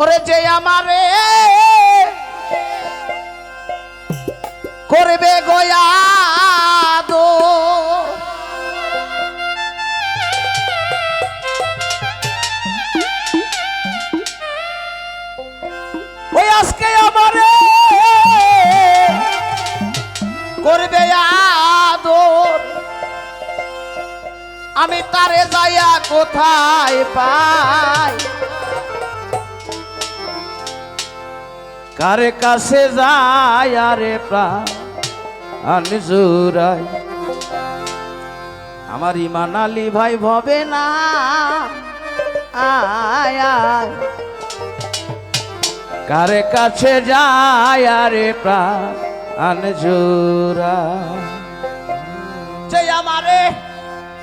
ওরে যে আমারে করবে আদর। আমি তারে যাইয়া কোথায় পাই? কারে কাছে যায় আরে প্রাণ? জুরাই আমার ইমান আলী ভাই ভবে না। আয় আয়। কারে কাছে যায় আরে প্রাণ? জুরা যে আমারে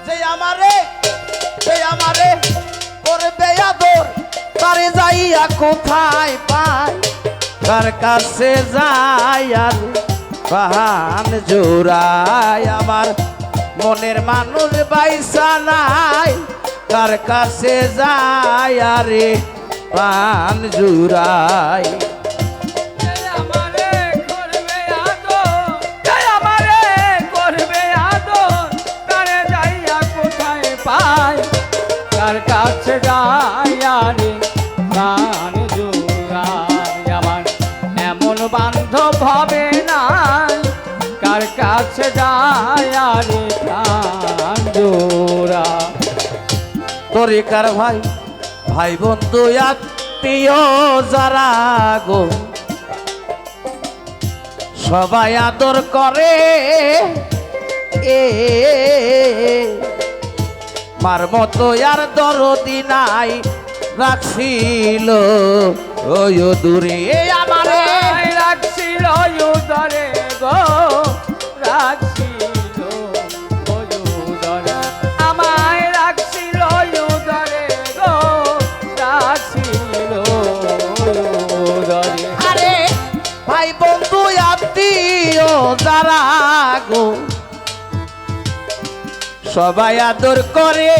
যে আমারে যে আমারে। করবে আদর, তারে যাইয়া কোথায় পায়? কার কাছে যাই আর বাহান জোড়ায় আমার মনের মানুষ বাইসা নাই। কার কাছে যাই আরে বাহান জুড়ায় তরিকার ভাই ভাই বন্ধু আত্মীয় যারা গো। সবাই আদর করে এ। মার মতো আর দরদি নাই, রাখছিল ওই দূরে আমারে। রাখছিল যারা গো, সবাই আদর করে।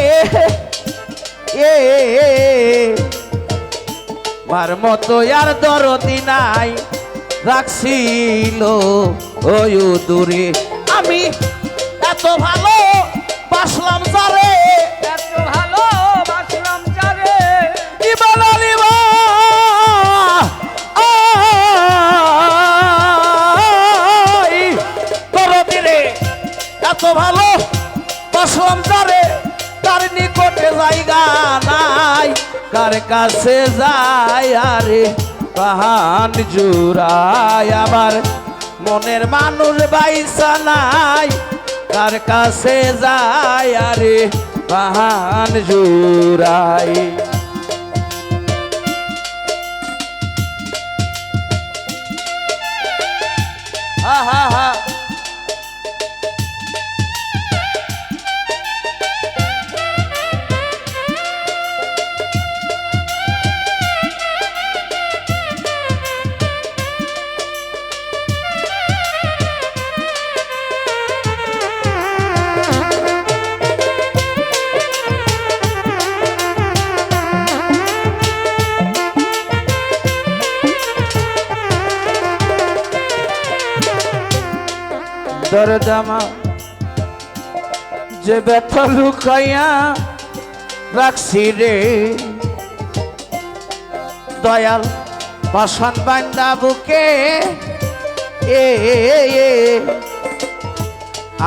এ, মার মতো আর দরদি নাই, রাখছিল ওই দূরে। আমি এত ভালো বাসলাম যারে যারে তার নিকটে জায়গা নাই। কার কাছে যায় আরে পাহান জুড়ায় আবার। মনের মানুষ বাইসা নাই। কার কাছে যায় আরে পাহান জুড়ায়। দরদামা যে ব্যথা লুকাইয়া রাখছি রে। দয়াল পাশান বান্দা বুকে এ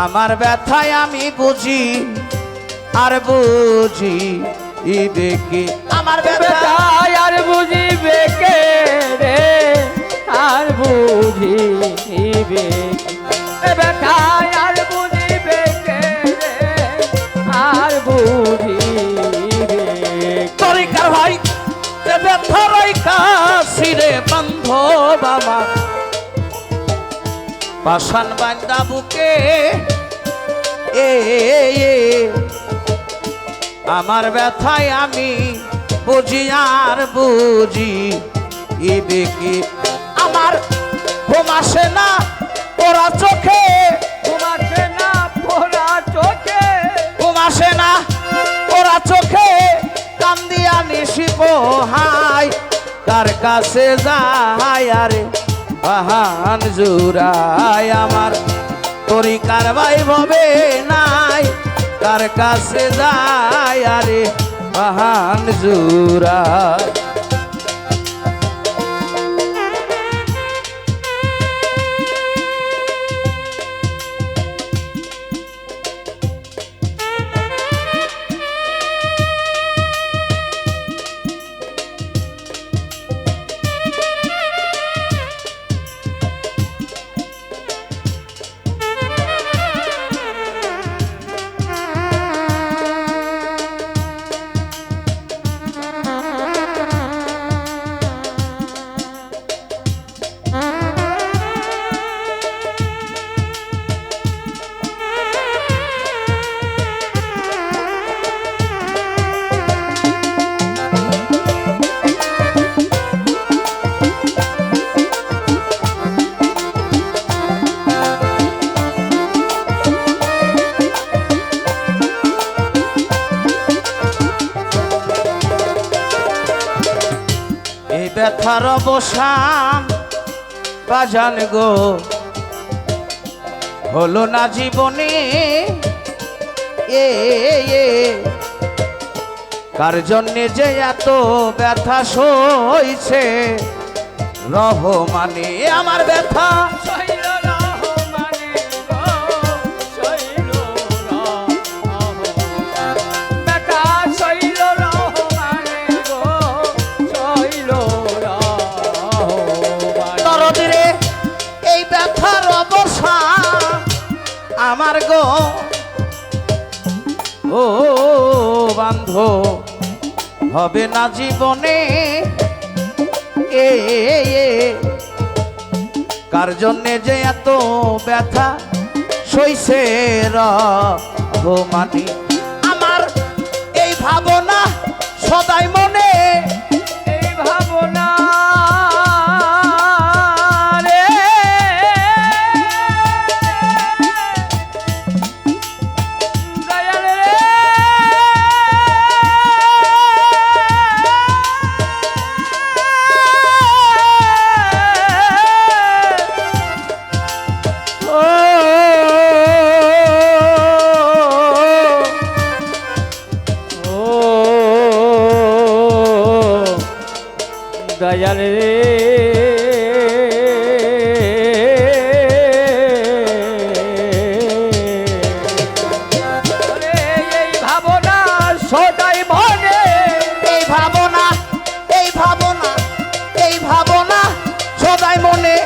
আমার ব্যথায় আমি বুঝি আর বুঝি ইবে কি? আমার ব্যথা বেটায় আর বুঝিবে কে রে? আর বুঝিবে এ কাশিরে আমার পাশান বান্দা বুকে এ, আমার ব্যথায় আমি বুঝি আর বুঝি ইবে কি? আমার ঘুম আসে না। ওরা চোখে। ঘুমাচ্ছে না পোড়া চোখে। ঘুম আসে না ওরা চোখে। কান্দিয়া নিশি কার কাছে যায় আরে? বাহান জুরাই আমার তরিকার ভাই ভবে নাই। কার কাছে যাই আরে? বাহান জুরাই ব্যথার অবসান, বাজান গো। হলো না জীবনে এ কার জন্যে যে এত ব্যথা সইছে? রহমানে আমার ব্যথা আমার গো। ও বান্ধ হবে না জীবনে এ। কার জন্যে যে এত ব্যথা, সইছে রহমানি। আমার এই ভাবনা সদাই মনে দয়াল রে। ভাবনা এই ভাবনা এই ভাবনা এই ভাবনা মনে।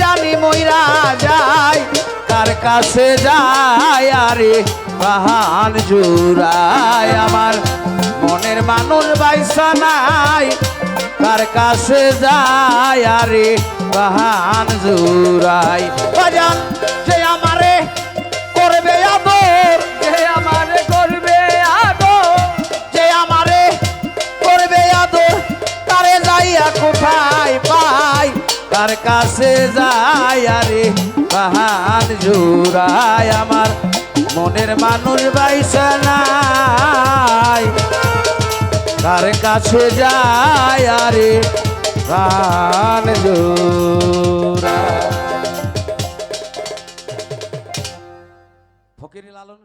জানি মইরা যায় কাছে যায় আরে বাহান জুড়ায় আমার মনের মানুষ বাইসা নাই কার কাছে যায় আরে বাহান জুড়াই। বাজান যে আমারে করবে আদর? যে আমার করবে আগো যে আমারে করবে আদর? তারে যাইয়া কোথায় পাই? তার কাছে যায় আরে বাহান জুড়ায় আমার মনের মানুষ বাইসা নাই। তার কাছে যায় আরে প্রাণ জোরা ফকির লালন